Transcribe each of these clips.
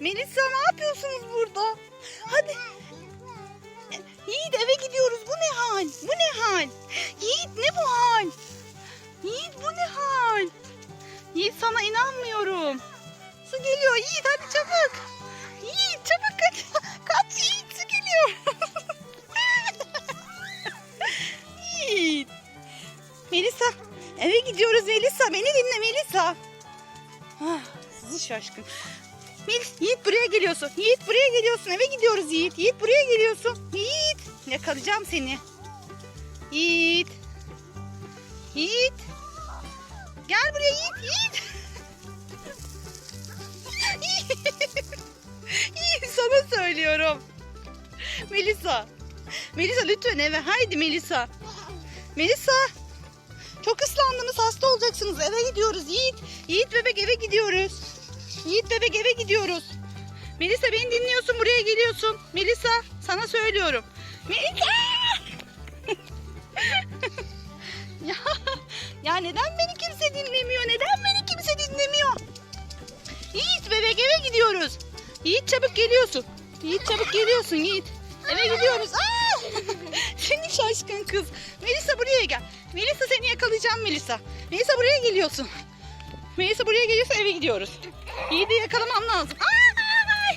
Melisa ne yapıyorsunuz burada? Hadi. Yiğit eve gidiyoruz. Bu ne hal? Bu ne hal? Yiğit ne bu hal? Yiğit bu ne hal? Yiğit sana inanmıyorum. Su geliyor Yiğit hadi çabuk. Yiğit çabuk kaç. Kaç Yiğit su geliyor. Yiğit. Melisa eve gidiyoruz Melisa. Beni dinle Melisa. Ah, sizi şaşkın. Melis, Yiğit buraya geliyorsun. Yiğit buraya geliyorsun. Eve gidiyoruz Yiğit. Yiğit buraya geliyorsun. Yiğit. Yakalayacağım seni. Yiğit. Yiğit. Gel buraya Yiğit. Yiğit. Yiğit sana söylüyorum. Melisa. Melisa lütfen eve. Haydi Melisa. Melisa. Çok ıslandınız hasta olacaksınız. Eve gidiyoruz Yiğit. Yiğit bebek eve gidiyoruz. Yiğit bebek eve gidiyoruz. Melisa beni dinliyorsun buraya geliyorsun. Melisa sana söylüyorum. Melisa! ya, ya neden beni kimse dinlemiyor? Neden beni kimse dinlemiyor? Yiğit bebek eve gidiyoruz. Yiğit çabuk geliyorsun. Yiğit çabuk geliyorsun Yiğit. Eve gidiyoruz. Aa! Seni şaşkın kız. Melisa buraya gel. Melisa seni yakalayacağım Melisa. Melisa buraya geliyorsun. Melisa buraya geliyorsa eve gidiyoruz. Yiğit'i yakalamam lazım. Ay!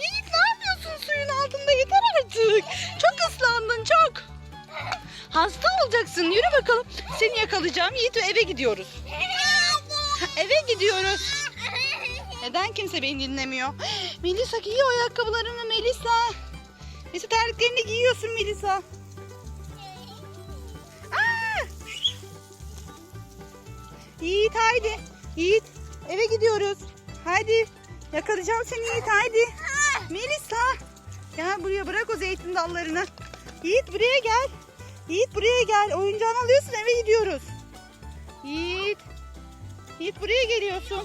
Yiğit ne yapıyorsun suyun altında yeter artık. Çok ıslandın çok. Hasta olacaksın yürü bakalım. Seni yakalayacağım Yiğit ve eve gidiyoruz. Eve gidiyoruz. Neden kimse beni dinlemiyor? Melisa giyiyor ayakkabılarını Melisa. Melisa terliklerini giyiyorsun Melisa. Yiğit haydi. Yiğit eve gidiyoruz. Haydi. Yakalayacağım seni Yiğit haydi. Melisa. Gel buraya bırak o zeytin dallarını. Yiğit buraya gel. Yiğit buraya gel. Oyuncağını alıyorsun eve gidiyoruz. Yiğit. Yiğit buraya geliyorsun.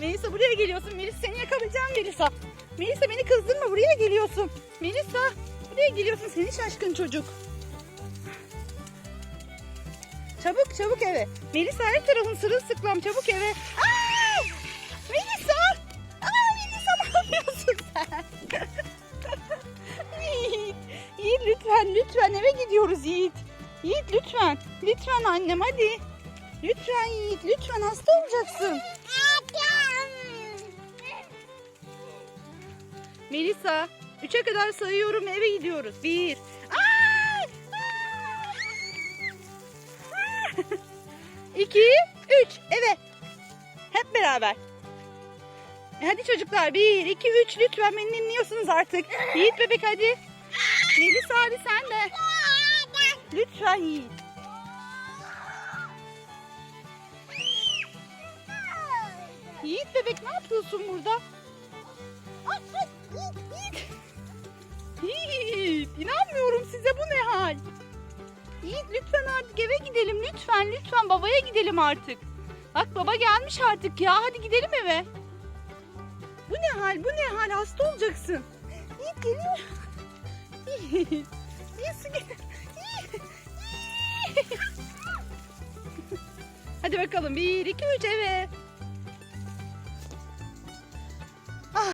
Melisa buraya geliyorsun. Melisa seni yakalayacağım Melisa. Melisa beni kızdırma buraya geliyorsun. Melisa buraya geliyorsun seni şaşkın çocuk. Çabuk çabuk eve. Melisa her tarafın sırılsıklam çabuk eve. Aa! Melisa! Aa Melisa ne yapıyorsun sen? Yiğit, Yiğit lütfen lütfen eve gidiyoruz Yiğit. Yiğit lütfen. Lütfen annem hadi. Lütfen Yiğit lütfen hasta olacaksın. Melisa, üçe kadar sayıyorum eve gidiyoruz. Bir. Aa! İki, üç. Eve. Hep beraber. E Hadi çocuklar bir, iki, üç lütfen beni dinliyorsunuz artık. Yiğit bebek hadi. Melisa hadi sen de. Lütfen Yiğit. Yiğit bebek ne yapıyorsun burada? Yiğit, inanmıyorum size bu ne hal? Yiğit lütfen artık eve gidelim lütfen lütfen babaya gidelim artık. Bak baba gelmiş artık ya hadi gidelim eve. Bu ne hal bu ne hal hasta olacaksın. Yiğit geliyor. Yiğit. Yiğit su gel-. Hadi bakalım bir iki üç eve.